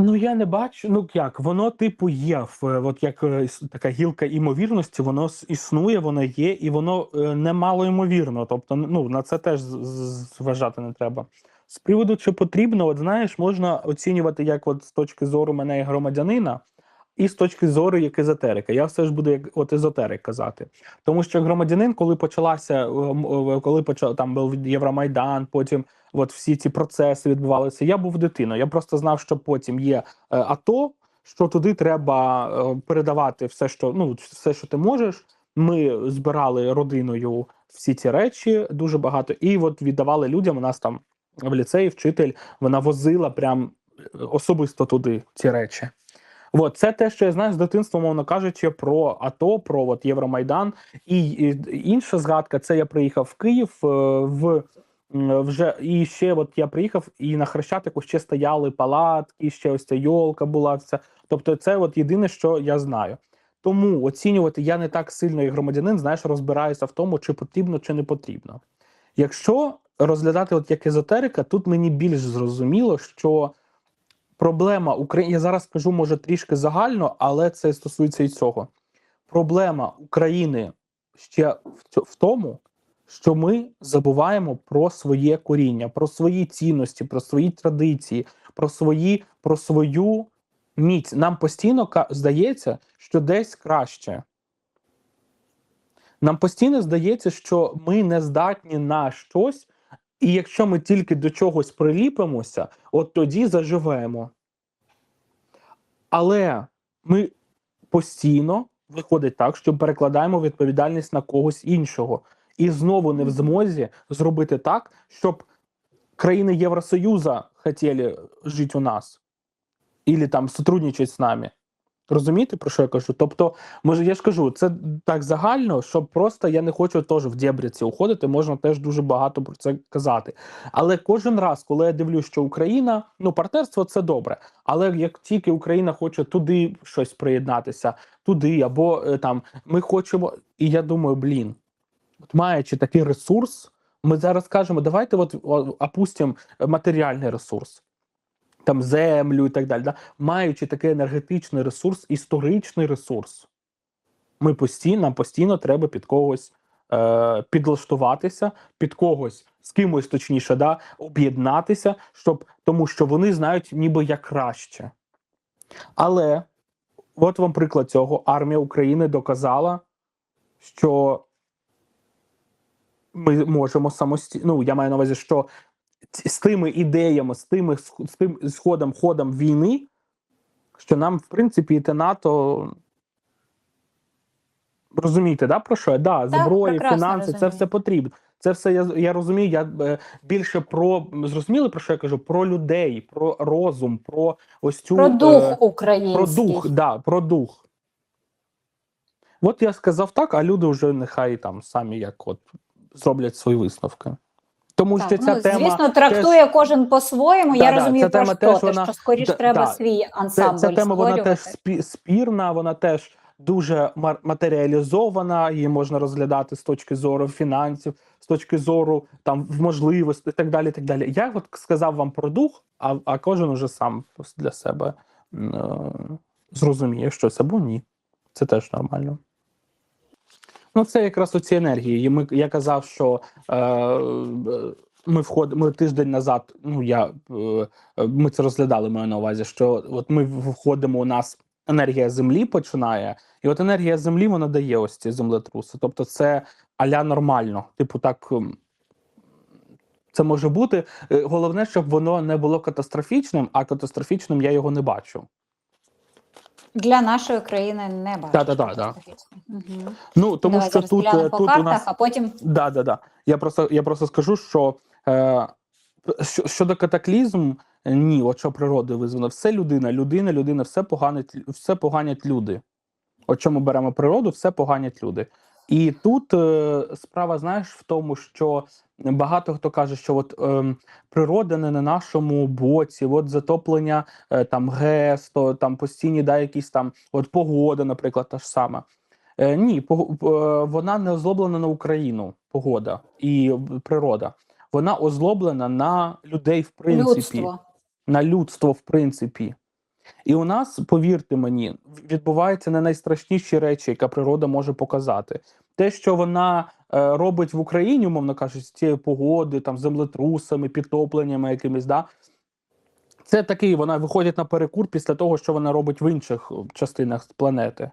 Ну я не бачу. Ну як воно типу є в от як е, така гілка імовірності, воно існує, воно є, і воно е, немало ймовірно. Тобто, ну на це теж зважати не треба. З приводу, чи потрібно, от знаєш, можна оцінювати як от з точки зору мене як громадянина, і з точки зору як езотерика. Я все ж буду як от езотерик казати. Тому що громадянин, коли почалася, е, е, коли почав там був Євромайдан, потім от всі ці процеси відбувалися. Я був дитиною. Я просто знав, що потім є е, АТО, що туди треба передавати все, що ну все, що ти можеш. Ми збирали родиною всі ці речі дуже багато, і от віддавали людям. У нас там в ліцеї вчитель вона возила прям особисто туди ці речі. От це те, що я знаю з дитинства, мовно кажучи, про АТО, про от Євромайдан. І, інша згадка це я приїхав в Київ е, в вже і ще от я приїхав, і на Хрещатику ще стояли палатки, ще ось ця йолка була. Вся. Тобто, це от єдине, що я знаю. Тому оцінювати я не так сильно, як громадянин, знаєш, розбираюся в тому, чи потрібно, чи не потрібно. Якщо розглядати от як езотерика, тут мені більш зрозуміло, що проблема України, я зараз скажу, може, трішки загально, але це стосується і цього. Проблема України ще в, тому, що ми забуваємо про своє коріння, про свої цінності, про свої традиції, про свої, про свою міць. Нам постійно здається, що десь краще. Нам постійно здається, що ми не здатні на щось, і якщо ми тільки до чогось приліпимося, от тоді заживемо. Але ми постійно виходить так, що перекладаємо відповідальність на когось іншого, і знову не в змозі зробити так, щоб країни Євросоюзу хотіли жити у нас, і там сотрудничати з нами. Розумієте, про що я кажу? Тобто, може, я ж кажу, це так загально, що просто я не хочу теж в дєбрі ці уходити, можна теж дуже багато про це казати. Але кожен раз, коли я дивлюсь, що Україна, ну, партнерство це добре. Але як тільки Україна хоче туди щось приєднатися, туди або е, там ми хочемо, і я думаю, блін, от маючи такий ресурс, ми зараз кажемо, давайте от опустимо матеріальний ресурс. Там землю і так далі, да? маючи такий енергетичний ресурс, історичний ресурс, ми постійно, нам постійно треба під когось е, підлаштуватися, під когось з кимось, точніше, да, об'єднатися, щоб тому що вони знають ніби як краще. Але от вам приклад цього: армія України доказала, що ми можемо самостійно. Ну, я маю на увазі, що з тими ідеями, з тими з тим з ходом ходом війни, що нам, в принципі, йти НАТО. Розумієте, да, про що? Да, Так, зброї, фінанси, це все потрібно. Це все я, я розумію. Я е, більше про зрозуміли, про що я кажу? Про людей, про розум, про ось цю Про е, дух український. про дух, да, про дух. От я сказав так, а люди вже нехай там самі як от зроблять свої висновки. Тому що ця ну, тема звісно, трактує кожен по-своєму. Да, я да, розумію, ця про тема що теж вона- що скоріш да, треба да. свій ансамбль ця тема вона теж спірна, вона теж дуже матеріалізована, її можна розглядати з точки зору фінансів, з точки зору там можливостей і так далі. Так далі. Я от сказав вам про дух, а, а кожен уже сам для себе е, зрозуміє, що це або ні. Це теж нормально. Ну, це якраз оці енергії. І Ми, я казав, що е, е, ми вход, ми тиждень назад, ну я е, ми це розглядали, маю на увазі, що от ми входимо, у нас енергія землі починає, і от енергія землі вона дає ось ці землетруси. Тобто, це аля нормально. Типу, так. Це може бути. Е, Головне, щоб воно не було катастрофічним, а катастрофічним я його не бачу. Для нашої країни не бачу. Да-да-да, да. Угу. Ну тому Давайте що тут, е, по тут у нас а потім Да, да, да. Я просто, я просто скажу, що е, щодо катаклізм, е, ні, от що природи визвано, все людина, людина, людина, все поганить, все поганять люди. От чому ми беремо природу, все поганять люди. І тут е, справа, знаєш, в тому, що багато хто каже, що от ем, природа не на нашому боці, от затоплення е, там ГЕС, то там постійні да, якісь там от погода, наприклад, та ж сама. Е, ні, пого- е, вона не озлоблена на Україну, погода і природа. Вона озлоблена на людей, в принципі, людство. на людство, в принципі. І у нас, повірте мені, відбуваються не найстрашніші речі, яка природа може показати. Те, що вона е, робить в Україні, умовно кажучи, цієї погоди, там землетрусами, підтопленнями якимись, да, це такий, вона виходить на перекур після того, що вона робить в інших е, частинах планети.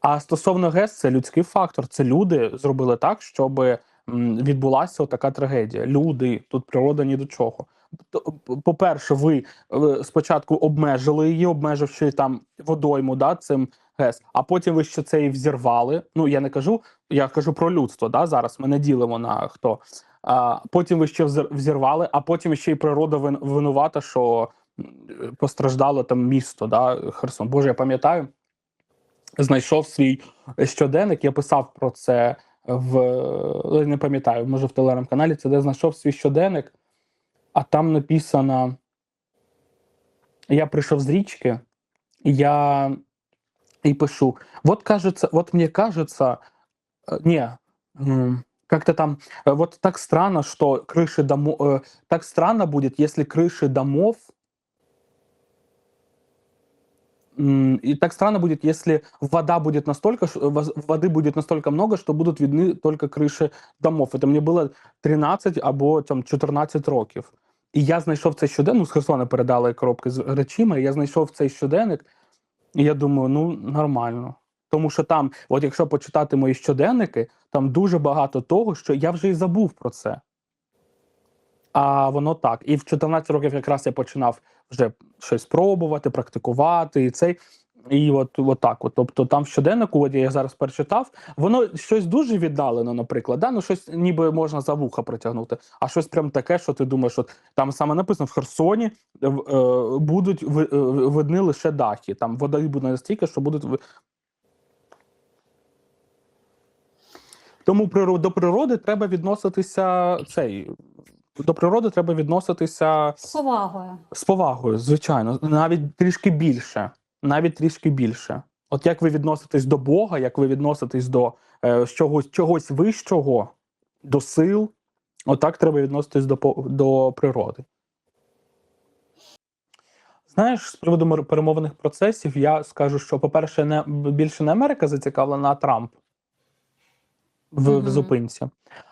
А стосовно ГЕС, це людський фактор. Це люди зробили так, щоб відбулася така трагедія. Люди, тут природа ні до чого. По-перше, ви е, спочатку обмежили її, обмеживши там водойму, да, цим ГЕС, а потім ви ще це і взірвали. Ну я не кажу, я кажу про людство. Да, зараз ми не ділимо на хто. А потім ви ще взір- взірвали, а потім ще й природа винувата, що постраждало там місто, да, Херсон. Боже, я пам'ятаю, знайшов свій щоденник. Я писав про це в е, не пам'ятаю, може в телеграм-каналі. Це де знайшов свій щоденник, а там написано: я прийшов з річки, і я і пишу: вот кажется, вот мне кажется, э, не. м, Как-то там, э, вот так странно, что крыши домов, э, так странно будет, если крыши домов, и так странно будет, если вода будет настолько, ш- воз- воды будет настолько много, что будут видны только крыши домов. Это мне було 13 або там 14 років. І я знайшов цей щоденник, ну, з Херсона передали коробки з речима, і я знайшов цей щоденник, і я думаю, ну нормально. Тому що там, от якщо почитати мої щоденники, там дуже багато того, що я вже і забув про це. А воно так. І в 14 років якраз я починав вже щось пробувати, практикувати, і цей. І от, от так. От. Тобто там в от я зараз перечитав, воно щось дуже віддалено, наприклад, да? ну щось ніби можна за вуха притягнути, а щось прям таке, що ти думаєш, от там саме написано в Херсоні е, будуть е, видні лише дахи. Там вода буде настільки, що будуть Тому до природи треба відноситися цей. До природи треба відноситися З повагою. з повагою, звичайно, навіть трішки більше. Навіть трішки більше. От як ви відноситесь до Бога, як ви відноситесь до е, чогось, чогось вищого, до сил, отак треба відноситись до, до природи. Знаєш, з приводу перемовних процесів, я скажу, що, по-перше, не більше не Америка зацікавлена, а Трамп в, в зупинці.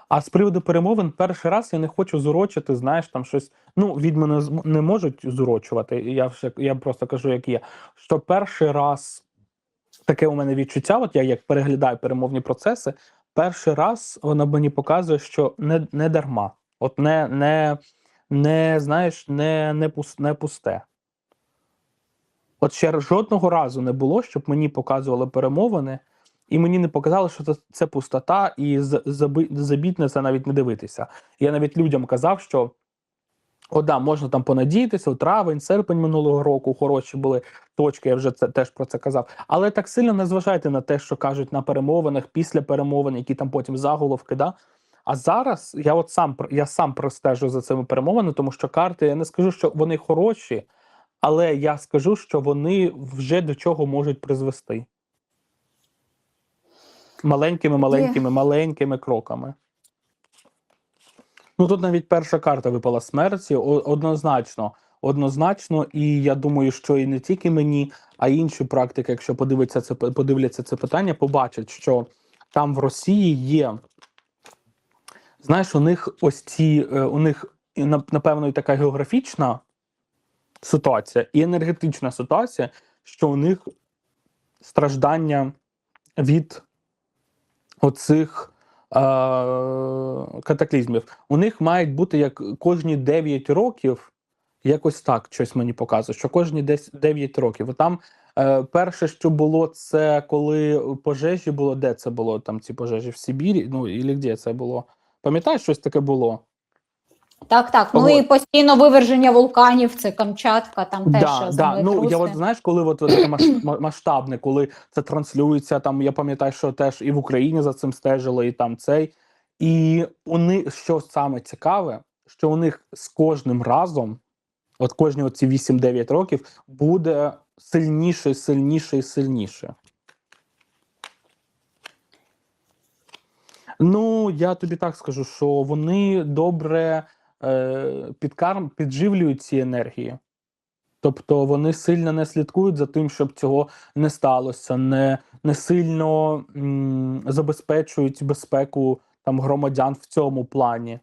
А з приводу перемовин, перший раз я не хочу зурочити, знаєш, там щось. Ну, відьми не, не можуть зурочувати. Я вже я просто кажу, як є. Що перший раз таке у мене відчуття, от я як переглядаю перемовні процеси, перший раз вона мені показує, що не, не дарма. От не, не, не знаєш, не, не, пус, не пусте. От ще жодного разу не було, щоб мені показували перемовини, і мені не показали, що це, це пустота, і з- заби, забіть на це навіть не дивитися. Я навіть людям казав, що о, да, можна там понадіятися, травень, серпень минулого року хороші були точки, я вже це теж про це казав. Але так сильно не зважайте на те, що кажуть на перемовинах, після перемовин, які там потім заголовки. Да? А зараз я от сам я сам простежу за цими перемовинами, тому що карти я не скажу, що вони хороші, але я скажу, що вони вже до чого можуть призвести. Маленькими, маленькими, маленькими кроками. Ну тут навіть перша карта випала смерті однозначно. Однозначно, і я думаю, що і не тільки мені, а й інші практики, якщо подивиться це подивляться це питання, побачать, що там в Росії є. Знаєш, у них ось ці, е, у них напевно і така географічна ситуація і енергетична ситуація, що у них страждання від оцих е, катаклізмів. У них мають бути як кожні 9 років, якось так щось мені показує, що кожні 10 9 років. Там е, перше, що було, це коли пожежі було, де це було? Там ці пожежі в Сибірі, ну і де це було? Пам'ятаєш, щось таке було? Так, так. Ну і постійно виверження вулканів, це Камчатка, там теж Да, да. Ну я от знаєш, коли от таке масштабне, коли це транслюється, там я пам'ятаю, що теж і в Україні за цим стежили, і там цей. І вони що саме цікаве, що у них з кожним разом, от кожні оці 8-9 років, буде сильніше, сильніше і сильніше. Ну, я тобі так скажу, що вони добре підкарм, підживлюють ці енергії. Тобто вони сильно не слідкують за тим, щоб цього не сталося, не, не сильно м, забезпечують безпеку там громадян в цьому плані.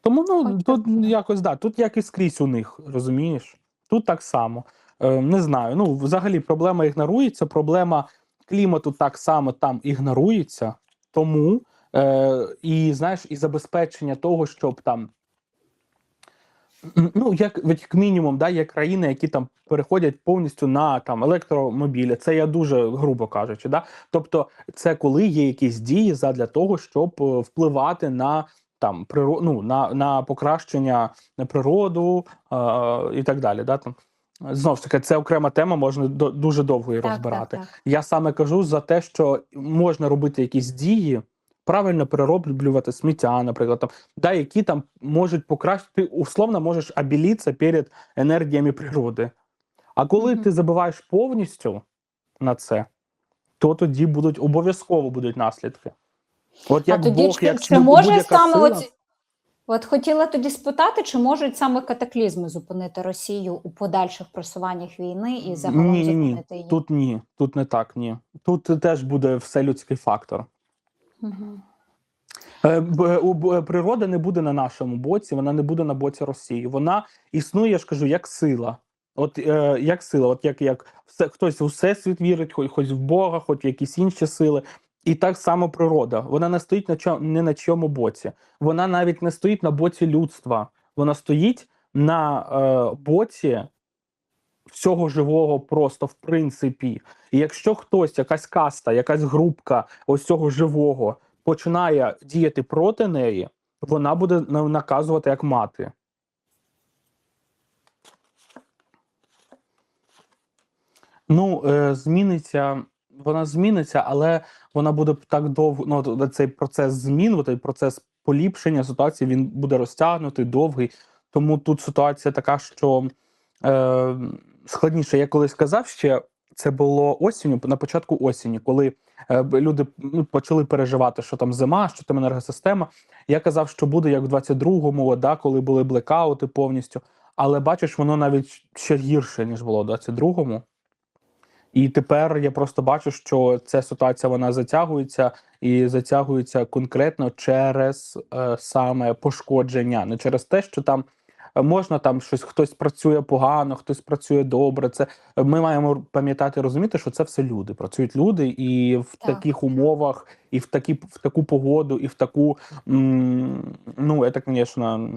Тому ну Хоча тут б. якось да, тут як і скрізь у них, розумієш? Тут так само. Е, не знаю. Ну, взагалі, проблема ігнорується, проблема клімату так само там ігнорується. Тому е, і знаєш, і забезпечення того, щоб там. Ну, як, як мінімум, да, є країни, які там переходять повністю на там електромобілі. Це я дуже грубо кажучи. Да? Тобто, це коли є якісь дії задля того, щоб е, впливати на там приро... ну, на, на покращення на природу е, і так далі. Да? Там. Знову ж таки, це окрема тема, можна до, дуже довго її Так, розбирати. так, так. Я саме кажу за те, що можна робити якісь дії, правильно перероблювати сміття, наприклад, там, да, які там можуть покращити, условно можеш обілітися перед енергіями природи. А коли Мгм. ти забиваєш повністю на це, то тоді будуть обов'язково будуть наслідки. От як а тоді Бог, як чи може саме сила, от, от хотіла тоді спитати, чи можуть саме катаклізми зупинити Росію у подальших просуваннях війни і загалом ні, ні, ні. зупинити її? Тут ні, тут не так, ні. Тут теж буде все людський фактор. Мгм. Б- у- б- Природа не буде на нашому боці, вона не буде на боці Росії. Вона існує, я ж кажу, як сила. От е, як сила, от як, як все, хтось у всесвіт вірить, хоч, хоч в Бога, хоч в якісь інші сили. І так само природа. Вона не стоїть на чому, не на чому боці. Вона навіть не стоїть на боці людства. Вона стоїть на е, боці всього живого, просто в принципі. І якщо хтось, якась каста, якась групка ось цього живого починає діяти проти неї, вона буде наказувати як мати. Ну, е, зміниться, вона зміниться, але вона буде так довго. Ну, цей процес змін, цей процес поліпшення ситуації, він буде розтягнутий, довгий. Тому тут ситуація така, що е, складніше. Я колись сказав ще, це було осінню, на початку осені, коли е, люди ну, почали переживати, що там зима, що там енергосистема. Я казав, що буде як в 22-му, от, да, коли були блекаути повністю. Але бачиш, воно навіть ще гірше, ніж було в 22-му. І тепер я просто бачу, що ця ситуація вона затягується і затягується конкретно через е, саме пошкодження, не через те, що там можна там щось хтось працює погано, хтось працює добре. Це ми маємо пам'ятати, розуміти, що це все люди. Працюють люди, і в Так. таких умовах, і в такі в таку погоду, і в таку м, ну це, звісно,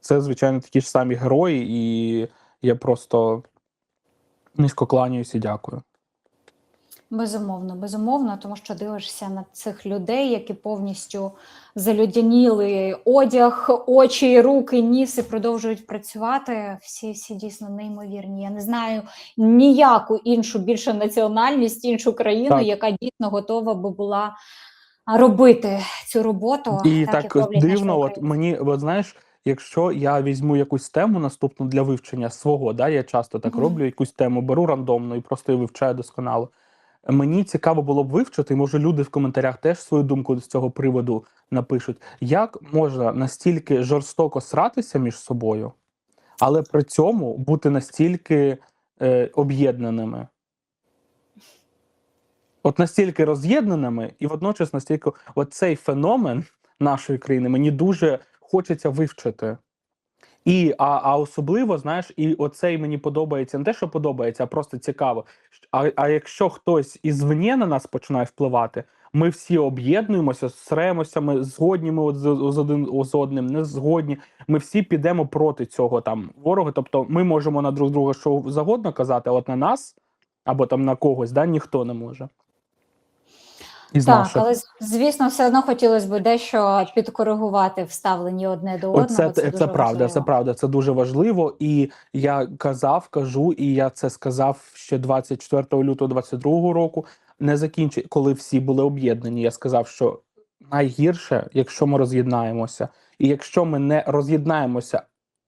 це звичайно такі ж самі герої, і я просто низько кланяюсь і дякую. Безумовно, безумовно, тому що дивишся на цих людей, які повністю залюдяніли одяг, очі, руки, ніс і продовжують працювати. Всі, всі дійсно неймовірні. Я не знаю ніяку іншу більше національність, іншу країну, Так. яка дійсно готова би була робити цю роботу. І як так, роблять дивно, от мені, от знаєш, якщо я візьму якусь тему наступну для вивчення свого, да, я часто так Мгм. роблю, якусь тему беру рандомно і просто її вивчаю досконало. Мені цікаво було б вивчити, може люди в коментарях теж свою думку з цього приводу напишуть, як можна настільки жорстоко сратися між собою, але при цьому бути настільки е, об'єднаними. От настільки роз'єднаними, і водночас настільки оцей феномен нашої країни мені дуже хочеться вивчити. І, а, а особливо, знаєш, і оцей мені подобається не те, що подобається, а просто цікаво. А, а якщо хтось ізвні на нас починає впливати, ми всі об'єднуємося, сремося, ми згодні ми з, з один з одним, не згодні. Ми всі підемо проти цього там ворога. Тобто ми можемо на друг друга що завгодно казати, от на нас або там на когось, да, ніхто не може. Із Так, наших. але звісно, все одно хотілося б дещо підкоригувати вставлені одне до одного. Оце це, дуже правда, це правда, це дуже важливо. І я казав, кажу, і я це сказав ще 24 лютого 22 року. Не закінчи, коли всі були об'єднані. Я сказав, що найгірше, якщо ми роз'єднаємося, і якщо ми не роз'єднаємося,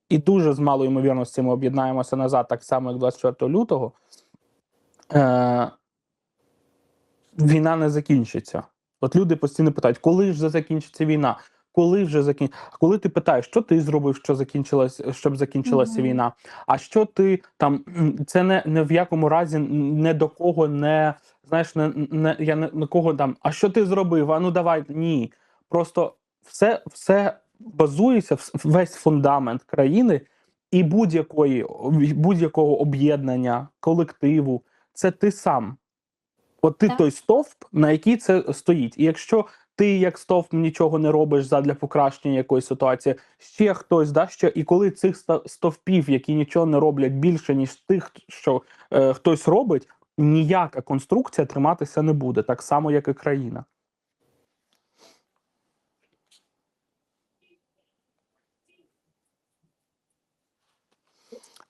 і дуже з малою ймовірністю ми об'єднаємося назад, так само як 24 лютого. Е- війна не закінчиться. От люди постійно питають, коли ж закінчиться війна? коли вже закін... коли ти питаєш, що ти зробив, що закінчилась, щоб закінчилася Мгм. війна, а що ти там це не, не в якому разі не до кого не знаєш, не, не я не на кого там, а що ти зробив? А ну давай ні. Просто все, все базується, весь фундамент країни і будь-якої будь-якого об'єднання, колективу, це ти сам. От ти Так. той стовп, на який це стоїть. І якщо ти як стовп нічого не робиш задля покращення якоїсь ситуації, ще хтось да ще, і коли цих стовпів, які нічого не роблять більше, ніж тих, що е, хтось робить, ніяка конструкція триматися не буде, так само, як і країна.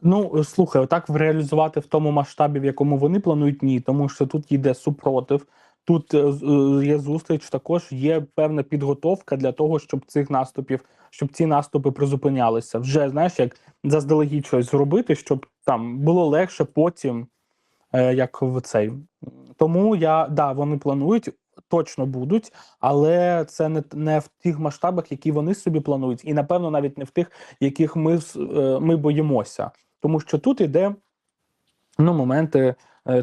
Ну, слухай, отак реалізувати в тому масштабі, в якому вони планують, ні, тому що тут йде супротив. Тут е, е, є зустріч, також є певна підготовка для того, щоб цих наступів, щоб ці наступи призупинялися. Вже знаєш, як заздалегідь щось зробити, щоб там було легше потім, е, як в цей. Тому я да, вони планують, точно будуть, але це не, не в тих масштабах, які вони собі планують, і напевно навіть не в тих, яких ми, е, ми боїмося. Тому що тут іде ну, моменти е,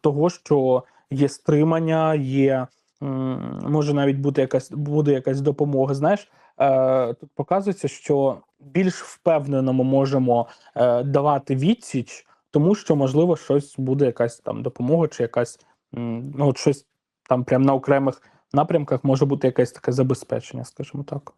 того, що є стримання, є може навіть бути якась буде якась допомога. Знаєш, е, тут показується, що більш впевнено ми можемо е, давати відсіч, тому що можливо щось буде якась там допомога, чи якась ну, щось там прям на окремих напрямках може бути якесь таке забезпечення, скажімо так.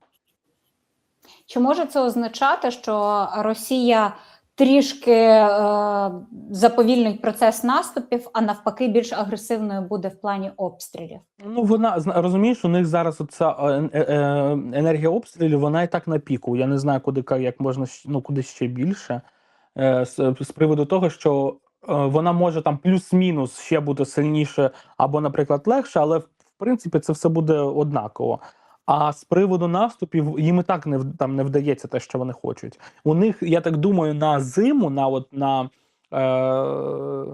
Чи може це означати, що Росія трішки е, заповільнить процес наступів, а навпаки, більш агресивною буде в плані обстрілів? Ну, вона розумієш, у них зараз оця е, е, е, енергія обстрілів, вона і так на піку. Я не знаю, куди як можна ну, куди ще більше. З, приводу того, що вона може там плюс-мінус ще бути сильніше або, наприклад, легше, але в принципі це все буде однаково. А з приводу наступів їм і так не там не вдається те, що вони хочуть. У них, я так думаю, на зиму, на от на. Е,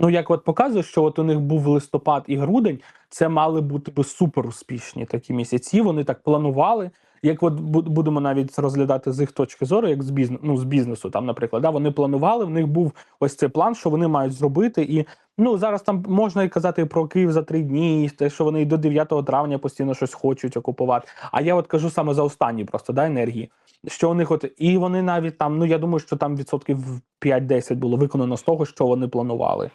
Ну, як от показує, що от у них був листопад і грудень, це мали бути би супер успішні такі місяці. Вони так планували. Як от будемо навіть розглядати з їх точки зору, як з бізнесу, ну, з бізнесу, там, наприклад, да, вони планували, в них був ось цей план, що вони мають зробити. І ну зараз там можна і казати про Київ за три дні, і те, що вони і до 9 травня постійно щось хочуть окупувати. А я от кажу саме за останні просто да, енергії. Що у них от і вони навіть там, ну я думаю, що там відсотків 5-10 було виконано з того, що вони планували.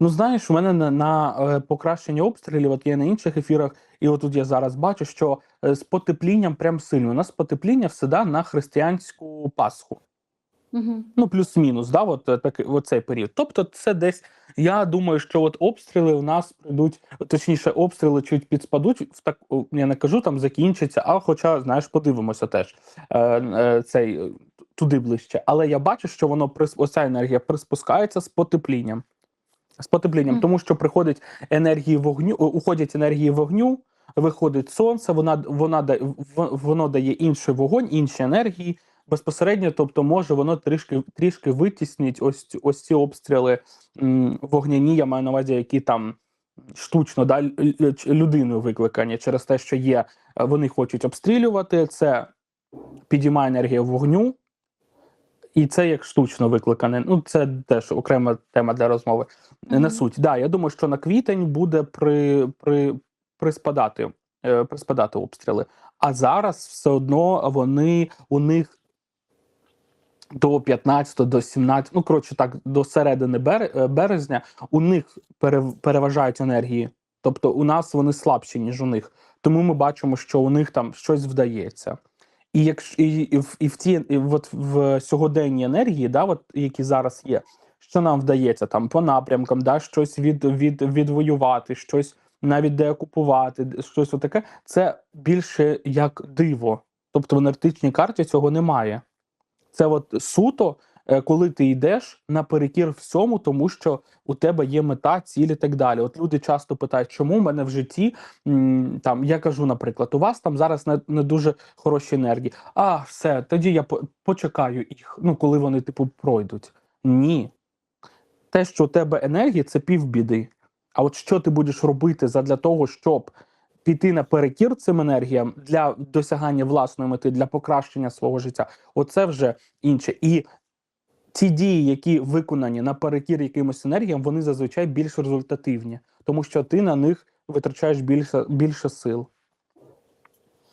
Ну, знаєш, у мене на, на е, покращення обстрілів, от є на інших ефірах, і от тут я зараз бачу, що е, з потеплінням прям сильно. У нас потепління все да, на християнську Пасху. Угу. Ну, плюс-мінус, да, от, е, так, от цей період. Тобто, це десь, я думаю, що от обстріли у нас прийдуть, точніше, обстріли чуть підспадуть, в так, я не кажу, там закінчиться, а хоча, знаєш, подивимося теж е, е, цей, е, туди ближче. Але я бачу, що воно оця енергія приспускається з потеплінням. З потеплінням, Мгм. тому що приходить енергії вогню, уходять енергії вогню, виходить сонце, вона, вона, воно дає інший вогонь, інші енергії безпосередньо, тобто може воно трішки, трішки витіснить ось, ось ці обстріли м, вогняні, я маю на увазі, які там штучно да, людиною викликані через те, що є, е, вони хочуть обстрілювати, це підіймає енергія вогню, і це як штучно викликане. Ну, це теж окрема тема для розмови. Не суть. Да, я думаю, що на квітень буде при, при, приспадати, е, приспадати обстріли. А зараз все одно вони у них до 15, до 17, ну коротше, так, до середини бер- е, березня у них перев- переважають енергії. Тобто у нас вони слабші, ніж у них. Тому ми бачимо, що у них там щось вдається. І якщо і, і, в, і в ті і от в сьогоденні енергії, да, от, які зараз є, що нам вдається там по напрямкам, да, щось від, від, відвоювати, щось навіть деокупувати, щось отаке, це більше як диво. Тобто в енергетичній карті цього немає. Це от суто, е, коли ти йдеш наперекір всьому, тому що у тебе є мета, ціль і так далі. От люди часто питають, чому в мене в житті там я кажу, наприклад, у вас там зараз не, не дуже хороші енергії. А, все, тоді я почекаю їх. Ну, коли вони, типу, пройдуть. Ні. Те, що у тебе енергії, це півбіди. А от що ти будеш робити задля того, щоб піти наперекір цим енергіям для досягання власної мети, для покращення свого життя, оце вже інше. І ті дії, які виконані наперекір якимось енергіям, вони зазвичай більш результативні, тому що ти на них витрачаєш більше, більше сил.